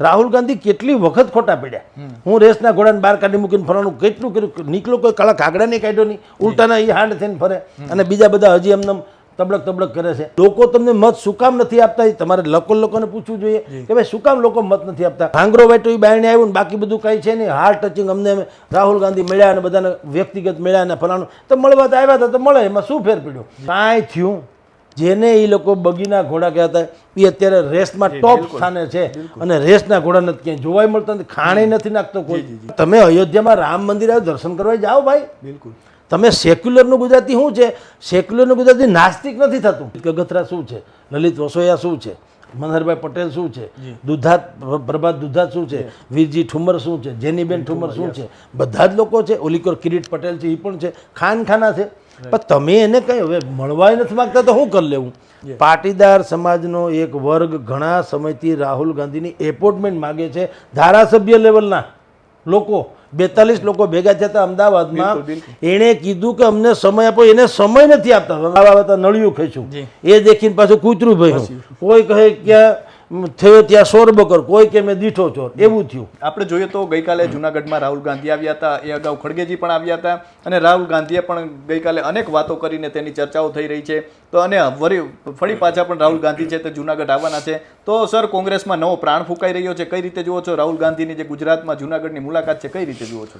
રાહુલ ગાંધી કેટલી વખત ખોટા પડ્યા? હું રેસના ઘોડાને બહાર કાઢી મૂકીને ફરવાનું કેટલું કર્યું? નીકળો કોઈ કળા કાગડા નહીં કાઢ્યો નહીં. ઉલટાના એ હાંડ થઈને ફરે. અને બીજા બધા હજી એમને તબડક તબડક કરે છે. લોકો તમને મત શું કામ નથી આપતા? એ તમારે લોકો લોકોને પૂછવું જોઈએ કે ભાઈ શું કામ લોકો મત નથી આપતા? ભાંગરો વેટો એ બાયણે આવ્યું ને બાકી બધું કઈ છે નહીં. હાર્ટ ટચિંગ અમને રાહુલ ગાંધી મળ્યા અને બધાને વ્યક્તિગત મળ્યા અને ફલાણું. તો મળવા તો આવ્યા હતા તો મળે. એમાં શું ફેર પડ્યો? કાંઈ થયું જેને એ લોકો બગીના ઘોડા કહેતા એ અત્યારે રેસમાં ટોપ સ્થાને છે અને રેસના ઘોડા નથી ક્યાંય જોવાય મળતા નથી ખાણે નથી નાખતો કોઈ. તમે અયોધ્યામાં રામ મંદિર આવ્યો દર્શન કરવા જાઓ ભાઈ. બિલકુલ. તમે સેક્યુલરનું ગુજરાતી શું છે? સેક્યુલરનું ગુજરાતી નાસ્તિક નથી થતું. ગગથરા શું છે? લલિત વસોયા શું છે? મનહરભાઈ પટેલ શું છે? દુધાત પ્રભાત દુધાત શું છે? વીરજી ઠુમર શું છે? જેનીબેન ઠુમર શું છે? બધા જ લોકો છે. ઓલીકોર કિરીટ પટેલ છે એ પણ છે. ખાન ખાના છે. પણ તમે એને કઈ હવે મળવાય નથી માગતા તો શું કરી લેવું. પાટીદાર સમાજનો એક વર્ગ ઘણા સમયથી રાહુલ ગાંધીની એપોઇન્ટમેન્ટ માગે છે ધારાસભ્ય લેવલના લોકો બેતાલીસ લોકો ભેગા થયા હતા અમદાવાદમાં. એણે કીધું કે અમને સમય આપો એને સમય નથી આપતા. નળિયું ખેંચ્યું એ દેખીને પાછું કૂતરું ભર્યું કોઈ કહે કે થયો ત્યાં સોર બકર કોઈ કે મેં દીઠો ચોર એવું થયું. આપણે જોઈએ તો ગઈકાલે જુનાગઢમાં રાહુલ ગાંધી આવ્યા હતા એ અગાઉ ખડગેજી પણ આવ્યા હતા અને રાહુલ ગાંધીએ પણ ગઈકાલે અનેક વાતો કરીને તેની ચર્ચાઓ થઈ રહી છે. તો અને વરી ફરી પાછા પણ રાહુલ ગાંધી છે તે જુનાગઢ આવવાના છે. તો સર કોંગ્રેસમાં નવો પ્રાણ ફૂંકાઈ રહ્યો છે કઈ રીતે જુઓ છો? રાહુલ ગાંધીની જે ગુજરાતમાં જુનાગઢની મુલાકાત છે કઈ રીતે જુઓ છો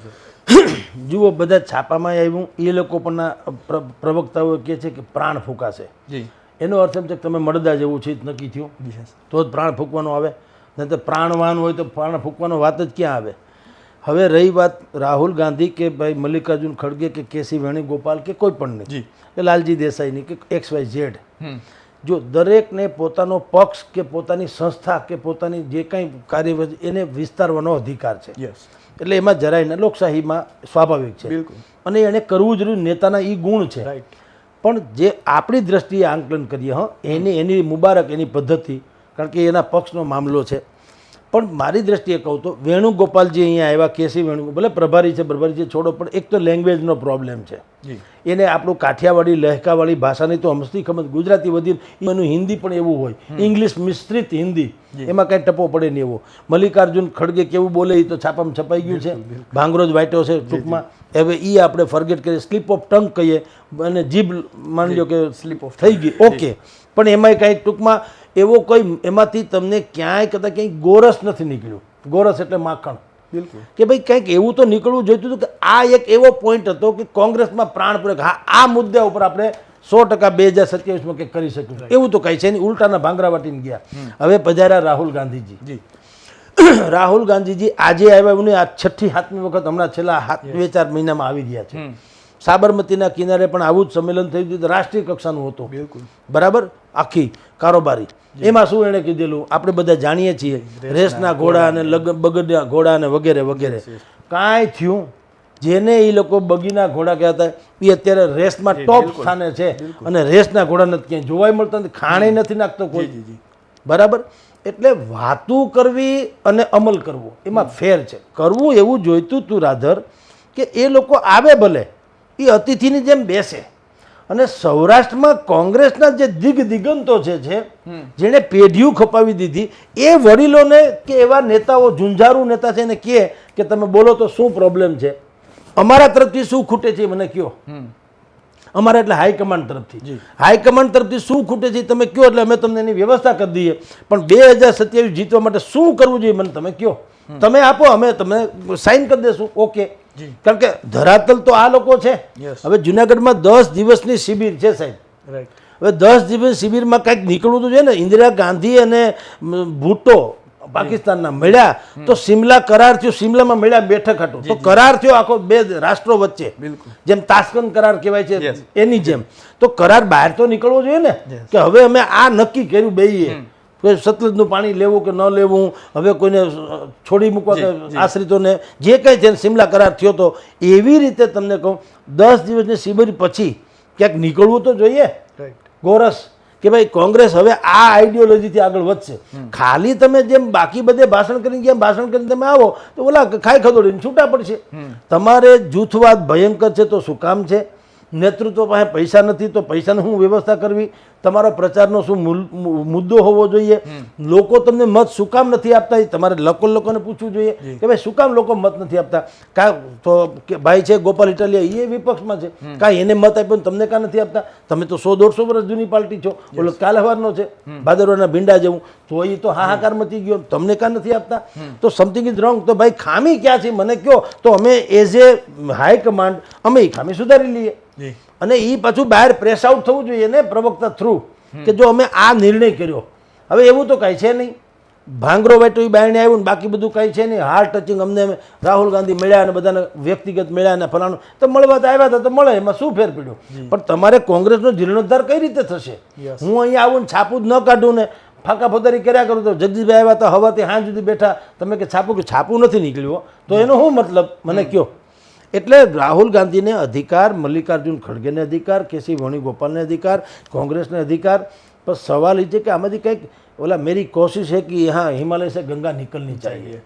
જુઓ બધા છાપામાં આવ્યું એ લોકો પણ પ્ર- પ્રવક્તાઓ કહે છે કે પ્રાણ ફૂંકાશે. જી. એનો અર્થ એમ છે કે તમે મળદા જેવું છે નક્કી થયું. તો જ પ્રાણ ફૂંકવાનો આવે. નહીં તો પ્રાણવાન હોય તો પ્રાણ ફૂંકવાનો વાત જ ક્યાં આવે? હવે રહી વાત રાહુલ ગાંધી કે ભાઈ મલ્લિકાર્જુન ખડગે કે કેસી વેણુગોપાલ કે કોઈ પણ નહીં કે લાલજી દેસાઈની કે એક્સ વાય ઝેડ. જો દરેકને પોતાનો પક્ષ કે પોતાની સંસ્થા કે પોતાની જે કંઈ કાર્ય એને વિસ્તારવાનો અધિકાર છે. એટલે એમાં જરાય ને લોકશાહીમાં સ્વાભાવિક છે. અને એને કરવું જરૂર નેતાના એ ગુણ છે. રાઈટ પણ જે આપણી દ્રષ્ટિએ આંકલન કરીએ, હં, એની એની મુબારક, એની પદ્ધતિ, કારણ કે એના પક્ષનો મામલો છે. પણ મારી દ્રષ્ટિએ કહું તો વેણુગોપાલજી અહીંયા આવ્યા કેસી વેણુ ભલે પ્રભારી છે પ્રભારી છે છોડો પણ એક તો લેંગ્વેજનો પ્રોબ્લેમ છે. એને આપણું કાઠિયાવાડી લહેકાવાળી ભાષાની તો હમસ્તી ખમત ગુજરાતી વધી એનું હિન્દી પણ એવું હોય. ઇંગ્લિશ મિશ્રિત હિન્દી. એમાં કાંઈ ટપો પડે નહીં એવો. મલ્લિકાર્જુન ખડગે કેવું બોલે એ તો છાપામાં છપાઈ ગયું છે. ભાંગરોજ વાટ્યો છે ટૂંકમાં. હવે એ આપણે ફર્ગેટ કરીએ. સ્લીપ ઓફ ટંગ કહીએ. અને જીભ માની લો કે સ્લીપ ઓફ થઈ ગઈ. ઓકે પણ એમાંય કાંઈ ટૂંકમાં એવો કોઈ એમાંથી તમને ક્યાંય કદાચ ક્યાંય ગોરસ નથી નીકળ્યું. ગોરસ એટલે માખણ. બિલકુલ. કે ભાઈ કંઈક એવું તો નીકળવું જોઈતું હતું કે આ એક એવો પોઈન્ટ હતો કે કોંગ્રેસમાં પ્રાણપૂર્વક હા આ મુદ્દા ઉપર આપણે સો ટકા બે હજાર સત્યાવીસમાં કંઈક કરી શક્યું એવું તો કંઈ છે નહીં. ઉલટાના ભાંગરા વાટીને ગયા. હવે પધાર્યા રાહુલ ગાંધીજી. રાહુલ ગાંધીજી આજે આવ્યા એવું આ છઠ્ઠી સાતમી વખત હમણાં છેલ્લા હાથ બે ચાર મહિનામાં આવી ગયા છે. સાબરમતીના કિનારે પણ આવું જ સંમેલન થયું હતું. રાષ્ટ્રીય કક્ષાનું હતું. બરાબર? આખી. કારોબારી. એમાં શું એણે કીધેલું? આપણે બધા જાણીએ છીએ રેસના ઘોડા અને લગ બગડ્યા ઘોડા અને વગેરે વગેરે. કાંઈ થયું? જેને એ લોકો બગીના ઘોડા કહેતા એ અત્યારે રેસમાં ટોપ સ્થાને છે અને રેસના ઘોડા નથી ક્યાંય જોવાય મળતા નથી ખાણે નથી નાખતો કોઈ. બરાબર? એટલે વાતું કરવી અને અમલ કરવો એમાં ફેર છે. કરવું એવું જોઈતું તું રાધર કે એ લોકો આવે ભલે એ અતિથિની જેમ બેસે. અને સૌરાષ્ટ્રમાં કોંગ્રેસના જે દિગ દિગંતો છે છે જેણે પેઢીઓ ખપાવી દીધી એ વડીલોને કે એવા નેતાઓ ઝુંઝારું નેતા છે એને કહે કે તમે બોલો તો શું પ્રોબ્લેમ છે? અમારા તરફથી શું ખૂટે છે મને કયો અમારા એટલે હાઈકમાન્ડ તરફથી. હાઈકમાન્ડ તરફથી શું ખૂટે છે તમે કયો એટલે અમે તમને એની વ્યવસ્થા કરી દઈએ. પણ બે હજાર સત્યાવીસ જીતવા માટે શું કરવું જોઈએ મને તમે કયો તમે આપો અમે તમે સાઈન કરી દેશું. ઓકે કારણ કે ધરાતલ તો આ લોકો છે. હવે જુનાગઢમાં દસ દિવસની શિબિર છે સાહેબ. હવે દસ દિવસ શિબિરમાં કંઈક નીકળવું તો જોઈએ ને ઇન્દિરા ગાંધી અને ભૂટો પાકિસ્તાનના મળ્યા. તો સિમલા કરાર થયો સિમલામાં મળ્યા બેઠક હતું. તો કરાર થયો આખો બે રાષ્ટ્રો વચ્ચે. જેમ તાસ્કન કરાર કહેવાય છે એની જેમ. તો કરાર બહાર તો નીકળવો જોઈએ ને કે હવે અમે આ નક્કી કર્યું બેઈએ. કે સતલજનું પાણી લેવું કે ન લેવું હવે કોઈને છોડી મૂકવા કે આશ્રિતોને જે કંઈ છે સિમલા કરાર થયો તો એવી રીતે તમને કહું દસ દિવસની શિબિર પછી ક્યાંક નીકળવું તો જોઈએ. ગોરસ કે ભાઈ કોંગ્રેસ હવે આ આઈડિયોલોજીથી આગળ વધશે. ખાલી તમે જેમ બાકી બધે ભાષણ કરીને જેમ ભાષણ કરીને તમે આવો તો ઓલા ખાઈ ખદોડીને છૂટા પડશે. તમારે જૂથવાદ ભયંકર છે તો શું કામ છે? નેતૃત્વ પાસે પૈસા નથી તો પૈસાની શું વ્યવસ્થા કરવી? તમારો પ્રચારનો શું મુદ્દો હોવો જોઈએ? લોકો તમને મત શું કામ નથી આપતા? એ તમારે લોકો લોકોને પૂછવું જોઈએ કે ભાઈ શું કામ લોકો મત નથી આપતા? કા તો ભાઈ છે ગોપાલ ઇટાલિયા એ વિપક્ષમાં છે. કાંઈ એને મત આપ્યો ને તમને કાં નથી આપતા? તમે તો સો દોઢસો વર્ષ જૂની પાર્ટી છો. બોલો કાલહવારનો છે ભાદરવાના ભીંડા જેવું. તો એ તો હાહાકાર મચી ગયો. તમને કાં નથી આપતા? તો સમથિંગ ઇઝ રોંગ તો ભાઈ ખામી ક્યાં છે? મને કહો. તો અમે એઝ એ હાઈ કમાન્ડ અમે એ ખામી સુધારી લઈએ. અને એ પાછું બહાર પ્રેસ આઉટ થવું જોઈએ ને પ્રવક્તા થ્રુ કે જો અમે આ નિર્ણય કર્યો. હવે એવું તો કાંઈ છે નહીં. ભાંગરો વેટો એ બહારને આવ્યું ને બાકી બધું કાંઈ છે નહીં. હાર્ટ ટચિંગ અમને રાહુલ ગાંધી મળ્યા અને બધાને વ્યક્તિગત મળ્યા અને ફલાણું. તો મળવા તો આવ્યા હતા તો મળે એમાં શું ફેર પડ્યો? પણ તમારે કોંગ્રેસનો જીર્ણોદ્ધાર કઈ રીતે થશે? હું અહીંયા આવું ને છાપું જ ન કાઢું ને ફાંકા ફોદારી કર્યા કરું તો જગદીશભાઈ આવ્યા તો હવાથી હાં સુધી બેઠા. તમે કે છાપું કે છાપું નથી નીકળ્યું તો એનો શું મતલબ? મને કયો. એટલે રાહુલ ગાંધીને અધિકાર મલ્લિકાર્જુન ખડગેને અધિકાર કેસી વેણુગોપાલને અધિકાર કોંગ્રેસને અધિકાર. પણ સવાલ એ છે કે આમાંથી કંઈક ઓલા મેરી કોશિશ હે કે હા હિમાલય સે ગંગા નીકળની ચાહીએ.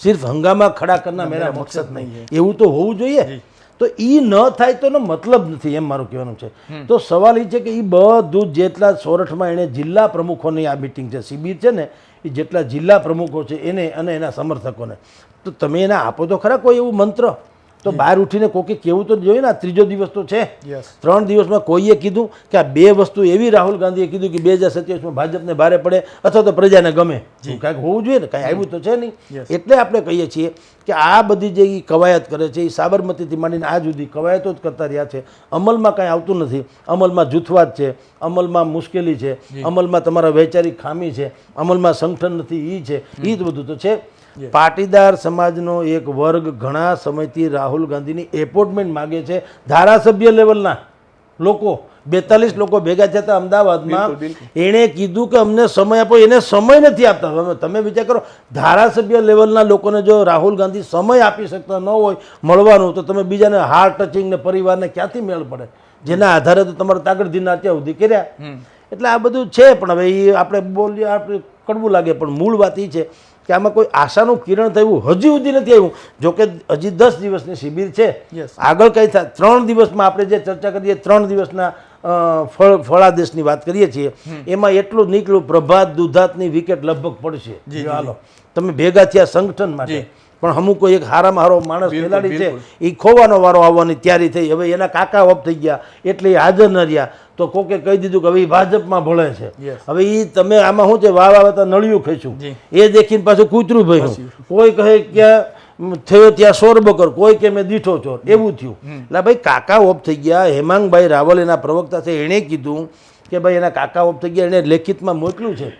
સિર્ફ હંગામા ખડા કરના મેરા મકસદ નહીં એવું તો હોવું જોઈએ. તો એ ન થાય તો એનો મતલબ નથી એમ મારું કહેવાનું છે. તો સવાલ એ છે કે એ બધું જેટલા સોરઠમાં એણે જિલ્લા પ્રમુખોની આ મિટિંગ છે શિબિર છે ને એ જેટલા જિલ્લા પ્રમુખો છે એને અને એના સમર્થકોને. તો તમે એને આપો તો ખરા કોઈ એવું મંત્ર? તો બહાર ઉઠીને કોકે કેવું તો જોઈએ ને ત્રીજો દિવસ તો છે. ત્રણ દિવસમાં કોઈએ કીધું કે આ બે વસ્તુ એવી રાહુલ ગાંધીએ કીધું કે બે હજાર સત્યાવીસમાં ભાજપને ભારે પડે અથવા તો પ્રજાને ગમે. કાંઈક હોવું જોઈએ ને કાંઈ આવ્યું તો છે નહીં. એટલે આપણે કહીએ છીએ કે આ બધી જે કવાયત કરે છે એ સાબરમતીથી માંડીને આ જુદી કવાયતો જ કરતા રહ્યા છે. અમલમાં કાંઈ આવતું નથી. અમલમાં જૂથવાદ છે. અમલમાં મુશ્કેલી છે. અમલમાં તમારા વૈચારિક ખામી છે. અમલમાં સંગઠન નથી એ છે. એ જ બધું તો છે. પાટીદાર સમાજનો એક વર્ગ ઘણા સમયથી રાહુલ ગાંધીની એપોઇન્ટમેન્ટ માગે છે. ધારાસભ્ય લેવલના લોકો બેતાલીસ લોકો ભેગા થયા હતા અમદાવાદમાં. એણે કીધું કે અમને સમય આપો એને સમય નથી આપતા. તમે વિચાર કરો ધારાસભ્ય લેવલના લોકોને જો રાહુલ ગાંધી સમય આપી શકતા ન હોય મળવાનું તો તમે બીજાને હાર્ટ ટચિંગ ને પરિવારને ક્યાંથી મેળ પડે? જેના આધારે તો તમારે તાગડધીના અત્યાર સુધી કર્યા. એટલે આ બધું છે પણ હવે એ આપણે બોલીએ આપણે કડવું લાગે પણ મૂળ વાત એ છે કે આમાં કોઈ આશાનું કિરણ થયું હજી સુધી નથી આવ્યું. જોકે હજી દસ દિવસની શિબિર છે. આગળ કઈ થાય ત્રણ દિવસમાં આપણે જે ચર્ચા કરીએ ત્રણ દિવસના ફળ ફળાદેશની વાત કરીએ છીએ એમાં એટલું નીકળ્યું પ્રભાત દુધાતની વિકેટ લગભગ પડશે. હાલો. તમે ભેગા થયા સંગઠન માટે. પણ અમુક એક હારામાં હારો માણસ ખેલાડી છે એ ખોવાનો વારો આવવાની તૈયારી થઈ. હવે એના કાકા ઓફ થઈ ગયા એટલે હાજર ન રહ્યા. તો કોકે કહી દીધું કે હવે ભાજપમાં ભળે છે. હવે એ તમે આમાં શું છે વાહ વાહ તો નળિયું ખેંચ્યું એ દેખીને પાછું કૂતરું ભાઈ કોઈ કહે કે થયો ત્યાં સોર બકર કોઈ કે મેં દીઠો ચોર. એવું થયું. એટલે ભાઈ કાકા ઓફ થઈ ગયા હેમાંગભાઈ રાવલ એના પ્રવક્તા છે એણે કીધું કે ભાઈ એના કાકા ઓફ થઈ ગયા એને લેખિતમાં મોકલ્યું છે.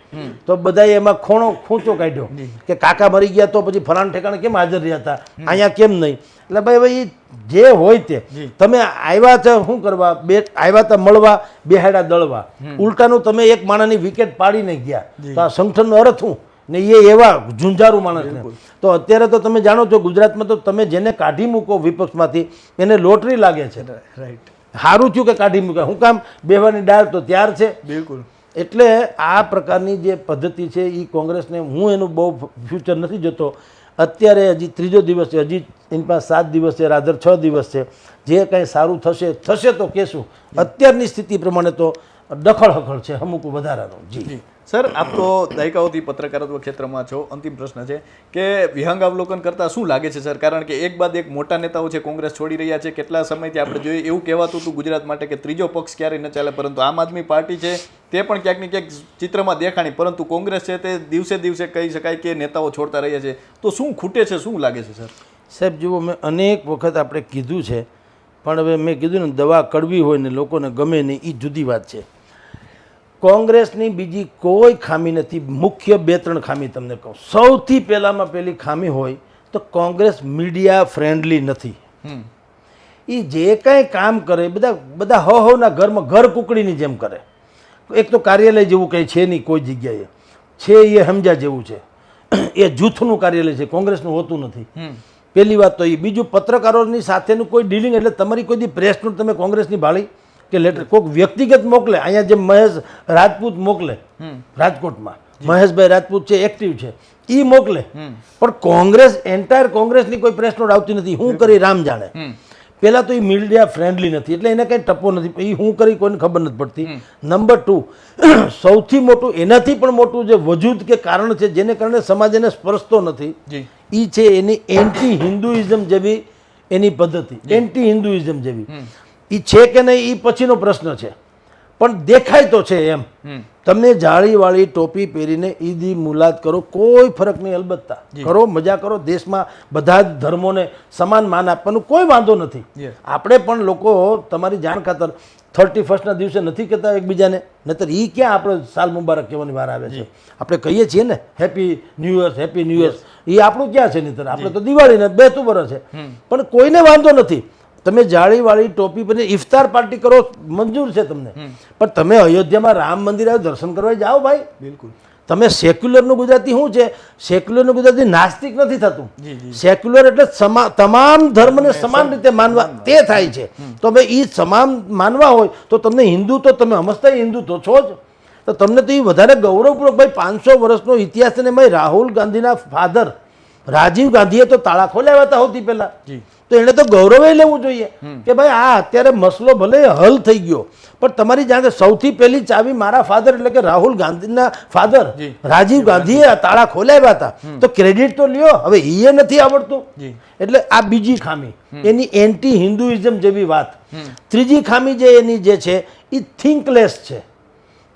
તો બધાએ એમાં ખોણો ખૂંચો કાઢ્યો કે કાકા મરી ગયા તો પછી ફલાણ ઠેકાણે કેમ હાજર રહ્યા હતા? અહીંયા કેમ નહીં? એટલે ભાઈ ભાઈ જે હોય તે. તમે આવ્યા છે શું કરવા? બે આવ્યા તા મળવા બેહાડા દળવા. ઉલટાનું તમે એક માણસની વિકેટ પાડીને ગયા. તો આ સંગઠનનો અર્થ શું? ને એ એવા ઝુંઝારું માણસ તો અત્યારે તો તમે જાણો છો ગુજરાતમાં તો તમે જેને કાઢી મૂકો વિપક્ષમાંથી એને લોટરી લાગે છે. રાઈટ. સારું થયું કે કાઢી મૂક્યા? હું કામ બેવાની ડાળ તો ત્યાર છે. બિલકુલ. એટલે આ પ્રકારની જે પદ્ધતિ છે એ કોંગ્રેસને હું એનું બહુ ફ્યુચર નથી જોતો. અત્યારે હજી ત્રીજો દિવસ છે હજી એની પાસે સાત દિવસ છે રાધર છ દિવસ છે. જે કંઈ સારું થશે થશે તો કહેશું. અત્યારની સ્થિતિ પ્રમાણે તો ડખળ હખળ છે અમુક વધારાનો. જી. જી. સર, આપ તો દાયકાઓથી પત્રકારત્વ ક્ષેત્રમાં છો. અંતિમ પ્રશ્ન છે કે વિહંગ અવલોકન કરતાં શું લાગે છે, સર? કારણ કે એક બાદ એક મોટા નેતાઓ છે, કોંગ્રેસ છોડી રહ્યા છે. કેટલા સમયથી આપણે જોઈએ, એવું કહેવાતું હતું ગુજરાત માટે કે ત્રીજો પક્ષ ક્યારેય ન ચાલે, પરંતુ આમ આદમી પાર્ટી છે, તે પણ ક્યાંક ને ક્યાંક ચિત્રમાં દેખાણી. પરંતુ કોંગ્રેસ છે, તે દિવસે દિવસે કહી શકાય કે નેતાઓ છોડતા રહ્યા છે. તો શું ખૂટે છે, શું લાગે છે, સર? સાહેબ, જુઓ, મેં અનેક વખત આપણે કીધું છે, પણ હવે મેં કીધું ને, દવા કડવી હોય ને લોકોને ગમે નહીં એ જુદી વાત છે. કોંગ્રેસની બીજી કોઈ ખામી નથી. મુખ્ય બે ત્રણ ખામી તમને કહું. સૌથી પહેલામાં પહેલી ખામી હોય તો કોંગ્રેસ મીડિયા ફ્રેન્ડલી નથી. એ જે કાંઈ કામ કરે બધા બધા હો હોના ઘરમાં ઘર કુકડીની જેમ કરે. એક તો કાર્યાલય જેવું કંઈ છે નહીં કોઈ જગ્યાએ. છે એ સમજા જેવું છે. એ જૂથનું કાર્યાલય છે કોંગ્રેસનું હોતું નથી. પહેલી વાત તો એ બીજું પત્રકારોની સાથેનું કોઈ ડીલિંગ એટલે તમારી કોઈ દી પ્રેસ નોટ તમે કોંગ્રેસની ભાળી કે લેટર કોઈક વ્યક્તિગત મોકલે. અહીંયા જે મહેશ રાજપૂત મોકલે રાજકોટમાં. મહેશભાઈ રાજપૂત છે એક્ટિવ છે. એ મોકલે. પણ કોંગ્રેસ એન્ટાયર કોંગ્રેસની કોઈ પ્રેસ નોટ આવતી નથી. હું કરી રામ જાણે. પહેલાં તો એ મીડિયા ફ્રેન્ડલી નથી એટલે એને કંઈ ટપો નથી. એ હું કરી કોઈને ખબર નથી પડતી. નંબર ટુ સૌથી મોટું એનાથી પણ મોટું જે વજૂદ કે કારણ છે જેને કારણે સમાજ એને સ્પર્શતો નથી એ છે એની એન્ટી હિન્દુઇઝમ જેવી એની પદ્ધતિ. એન્ટી હિન્દુઇઝમ જેવી. એ છે કે નહીં એ પછીનો પ્રશ્ન છે. પણ દેખાય તો છે એમ. તમને જાળીવાળી ટોપી પહેરીને ઈદી મુલાદ કરો કોઈ ફરક નહીં અલબત્તા. કરો મજા કરો દેશમાં બધા જ ધર્મોને સમાન માન આપવાનું કોઈ વાંધો નથી. આપણે પણ લોકો તમારી જાણ ખાતર થર્ટી ફર્સ્ટના દિવસે નથી કહેતા એકબીજાને નહીતર એ ક્યાં આપણે સાલ મુબારક કહેવાની વાર આવે છે? આપણે કહીએ છીએ ને happy new years happy new years એ આપણું ક્યાં છે નહીતર? આપણે તો દિવાળી ને બેતું વર્ષ. છે પણ કોઈને વાંધો નથી. તમે જાળીવાળી ટોપી પહેરીને ઇફતાર પાર્ટી કરો મંજૂર છે તમને. પણ તમે અયોધ્યામાં રામ મંદિર આવે દર્શન કરવા જાઓ ભાઈ. બિલકુલ. તમે સેક્યુલરનું ગુજરાતી શું છે? સેક્યુલરનું ગુજરાતી નાસ્તિક નથી થતું. સેક્યુલર એટલે તમામ ધર્મને સમાન રીતે માનવા તે થાય છે. તો હવે એ સમાન માનવા હોય તો તમને હિન્દુ તો તમે સમજતા હિન્દુ તો છો જ. તો તમને તો એ વધારે ગૌરવપૂર્વક ભાઈ પાંચસો વર્ષનો ઇતિહાસ અને ને ભાઈ રાહુલ ગાંધીના ફાધર રાજીવ ગાંધીએ તો તાળા ખોલાવ્યા હતા સૌથી પહેલા. તો એણે તો ગૌરવે લેવું જોઈએ કે ભાઈ આ અત્યારે મસલો ભલે હલ થઈ ગયો પણ તમારી જાણે સૌથી પહેલી ચાવી મારા ફાધર એટલે કે રાહુલ ગાંધીના ફાધર રાજીવ ગાંધીએ તાળા ખોલાવ્યા હતા. તો ક્રેડિટ તો લ્યો હવે એ નથી આવડતું. એટલે આ બીજી ખામી એની એન્ટી હિન્દુઇઝમ જેવી વાત. ત્રીજી ખામી જે એની જે છે એ થિંકલેસ છે.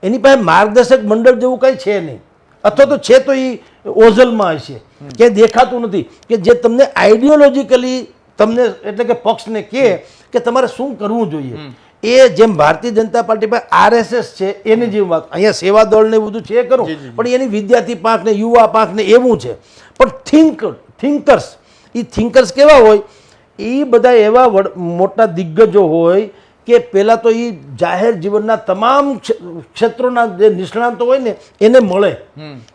એની પાસે માર્ગદર્શક મંડળ જેવું કંઈ છે નહીં. અથવા તો છે તો એ ઓઝલમાં હશે. કે દેખાતું નથી. કે જે તમને આઈડિયોલોજીકલી તમને એટલે કે પક્ષને કહે કે તમારે શું કરવું જોઈએ. એ જેમ ભારતીય જનતા પાર્ટી આરએસએસ છે એની જેમ વાત. અહીંયા સેવા દળ ને એવું બધું છે કરું પણ એની વિદ્યાર્થી પાંખ ને યુવા પાંખ ને એવું છે. પણ થિંક થિંકર્સ એ થિંકર્સ કેવા હોય? એ બધા એવા મોટા દિગ્ગજો હોય કે પહેલાં તો એ જાહેર જીવનના તમામ ક્ષેત્રોના જે નિષ્ણાંતો હોય ને એને મળે.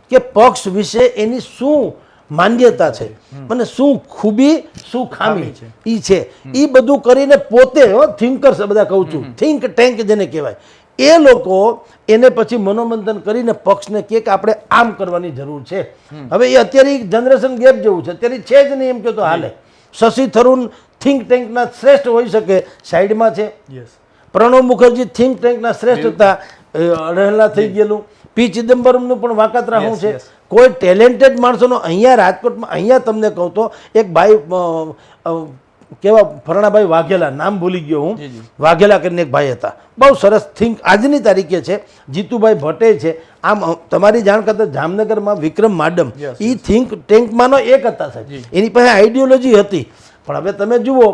કે પક્ષ વિશે એની શું માન્યતા છે. અને શું ખૂબી શું ખામી છે. એ છે. એ બધું કરીને પોતે થિંકર્સ બધા કહું છું. થિંક ટેન્ક જેને કહેવાય. એ લોકો એને પછી મનોમંથન કરીને પક્ષને કહે કે આપણે આમ કરવાની જરૂર છે. હવે એ અત્યારે જનરેશન ગેપ જેવું છે. અત્યારે છે જ નહીં એમ કે તો હાલે. શશી થરૂર થિંક ટેન્કના શ્રેષ્ઠ હોઈ શકે સાઈડમાં છે. યસ પ્રણવ મુખર્જી થિંક ટેન્કના શ્રેષ્ઠ હતા રહેલા થઈ ગયેલું. પી ચિદમ્બરમનું પણ વાકાતરા શું છે. કોઈ ટેલેન્ટેડ માણસોનો અહીંયા રાજકોટમાં અહીંયા તમને કહું તો એક ભાઈ કેવા ફરણાભાઈ વાઘેલા નામ ભૂલી ગયો હું. વાઘેલા કરીને એક ભાઈ હતા. બહુ સરસ થિંક આજની તારીખે છે જીતુભાઈ ભટ્ટે છે. આમ તમારી જાણ કરતા જામનગરમાં વિક્રમ માડમ. એ થિંક ટેન્કમાંનો એક હતા સાહેબ. એની પાસે આઈડિયોલોજી હતી. પણ હવે તમે જુઓ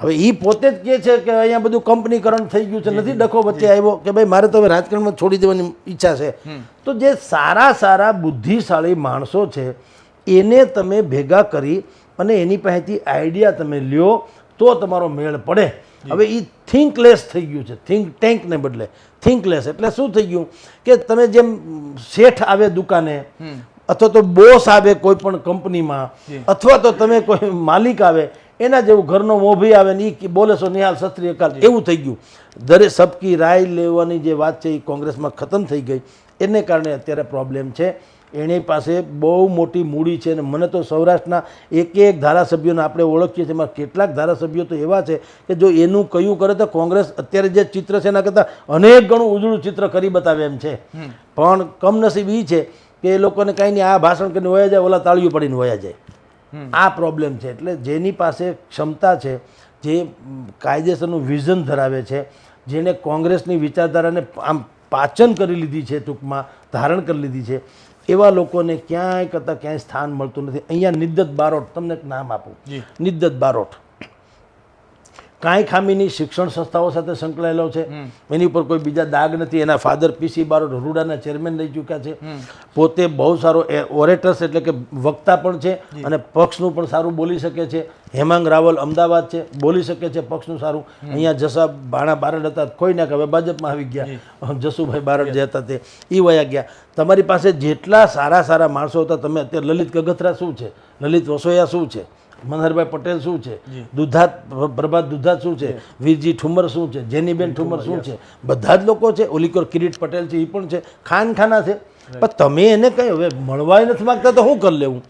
હવે એ પોતે જ કહે છે કે અહીંયા બધું કંપનીકરણ થઈ ગયું છે નથી ડખો વચ્ચે આવ્યો કે ભાઈ મારે તો હવે રાજકારણમાં છોડી દેવાની ઈચ્છા છે. તો જે સારા સારા બુદ્ધિશાળી માણસો છે એને તમે ભેગા કરી અને એની પાસેથી આઈડિયા તમે લ્યો તો તમારો મેળ પડે. હવે એ થિંકલેસ થઈ ગયું છે થિંક ટેન્કને બદલે. થિંકલેસ એટલે શું થઈ ગયું કે તમે જેમ શેઠ આવે દુકાને અથવા તો બોસ આવે કોઈ પણ કંપનીમાં અથવા તો તમે કોઈ માલિક આવે એના જેવું ઘરનો મોભી આવે ને એ બોલે છો નિહાલ સત્રી અકાલ એવું થઈ ગયું. દરેક સબકી રાય લેવાની જે વાત છે એ કોંગ્રેસમાં ખતમ થઈ ગઈ. એને કારણે અત્યારે પ્રોબ્લેમ છે. એની પાસે બહુ મોટી મૂડી છે અને મને તો સૌરાષ્ટ્રના એક એક ધારાસભ્યોને આપણે ઓળખીએ છીએ. એમાં કેટલાક ધારાસભ્યો તો એવા છે કે જો એનું કયું કરે તો કોંગ્રેસ અત્યારે જે ચિત્ર છે એના કરતાં અનેક ગણું ઉજળું ચિત્ર કરી બતાવે એમ છે. પણ કમનસીબ એ છે કે એ લોકોને કાંઈ નહીં આ ભાષણ કરીને વયા જાય ઓલા તાળીઓ પડીને વયા જાય. આ પ્રોબ્લેમ છે. એટલે જેની પાસે ક્ષમતા છે જે કાયદેસરનું વિઝન ધરાવે છે જેને કોંગ્રેસની વિચારધારાને આમ પાચન કરી લીધી છે ટૂંકમાં ધારણ કરી લીધી છે એવા લોકોને ક્યાંય કરતાં ક્યાંય સ્થાન મળતું નથી. અહીંયા નિદ્દત બારોટ તમને એક નામ આપું. નિદ્દત બારોટ. કાંઈ ખામીની શિક્ષણ સંસ્થાઓ સાથે સંકળાયેલો છે. એની ઉપર કોઈ બીજા દાગ નથી. એના ફાધર પીસી બારોટ રૂડાના ચેરમેન રહી ચૂક્યા છે. પોતે બહુ સારો ઓરેટર્સ એટલે કે વક્તા પણ છે અને પક્ષનું પણ સારું બોલી શકે છે. હેમાંગ રાવલ અમદાવાદ છે. બોલી શકે છે પક્ષનું સારું. અહીંયા જસા બાણા બારડ હતા. કોઈ ના કે હવે ભાજપમાં આવી ગયા. જસુભાઈ બારડ જે. હતા તે. એ વયા ગયા. તમારી પાસે જેટલા સારા સારા માણસો હતા તમે અત્યારે લલિત કગથરા શું છે? લલિત વસોયા શું છે? મનહરભાઈ પટેલ શું છે? દુધાત પ્રભાત દુધાત શું છે? વીરજી ઠુમર શું છે? જેનીબેન ઠુમર શું છે? બધા જ લોકો છે. ઓલીકોર કિરીટ પટેલ છે એ પણ છે. ખાન ખાના છે. પણ તમે એને કંઈ હવે મળવાય નથી માગતા તો શું કરી લેવું?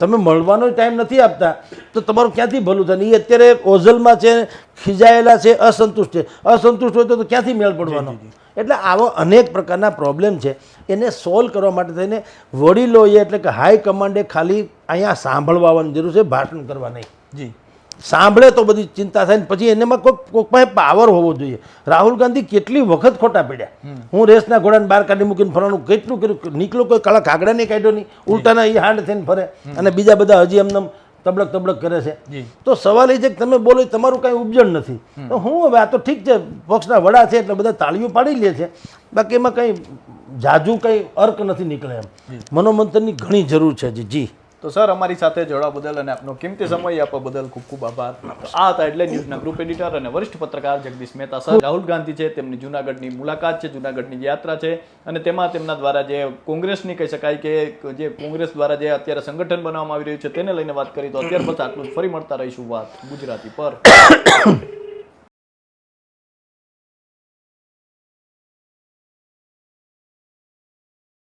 તમે મળવાનો ટાઈમ નથી આપતા તો તમારું ક્યાંથી ભલું થાય? ને એ અત્યારે ઓઝલમાં છે ખીજાયેલા છે અસંતુષ્ટ છે. અસંતુષ્ટ હોય તો તો ક્યાંથી મેળ પડવાનો? એટલે આવો અનેક પ્રકારના પ્રોબ્લેમ છે. એને સોલ્વ કરવા માટે થઈને વડીલોએ એટલે કે હાઈ કમાન્ડે ખાલી અહીંયા સાંભળવાની જરૂર છે ભાષણ કરવા નહીં. જી. સાંભળે તો બધી ચિંતા થાય ને પછી એનામાં કોઈક કોઈક પાસે પાવર હોવો જોઈએ. રાહુલ ગાંધી કેટલી વખત ખોટા પડ્યા. હું રેસના ઘોડાને બહાર કાઢી મૂકીને ફરવાનું કેટલું કર્યું? નીકળો કોઈ કળા કાગડા નહીં કાઢ્યો નહીં. ઉલટાના એ હાંડ થઈને ફરે. અને બીજા બધા હજી એમને તબડક તબડક કરે છે. તો સવાલ એ છે કે તમે બોલો તમારું કાંઈ ઉપજણ નથી. તો હું હવે આ તો ઠીક છે પક્ષના વડા છે એટલે બધા તાળીઓ પાડી લે છે. બાકી એમાં કંઈ જાજુ કંઈ અર્ક નથી નીકળે એમ. મનોમંથનની ઘણી જરૂર છે જી જી. તો સર, અમારી સાથે જોડા બદલ અને આપનો કિંમતી સમય આપવા બદલ ખૂબ ખૂબ આભાર. આ હતા એટલે ન્યૂઝના ગ્રુપ એડિટર અને વરિષ્ઠ પત્રકાર જગદીશ મહેતા સર. રાહુલ ગાંધી છે, તેમની જૂનાગઢની મુલાકાત છે, જૂનાગઢની યાત્રા છે અને તેમાં તેમના દ્વારા જે કોંગ્રેસની કહી શકાય કે જે કોંગ્રેસ દ્વારા જે અત્યારે સંગઠન બનાવવામાં આવી રહ્યું છે, તેને લઈને વાત કરી તો અત્યાર પછી આટલું જ ફરી મળતા રહીશું વાત ગુજરાતી પર.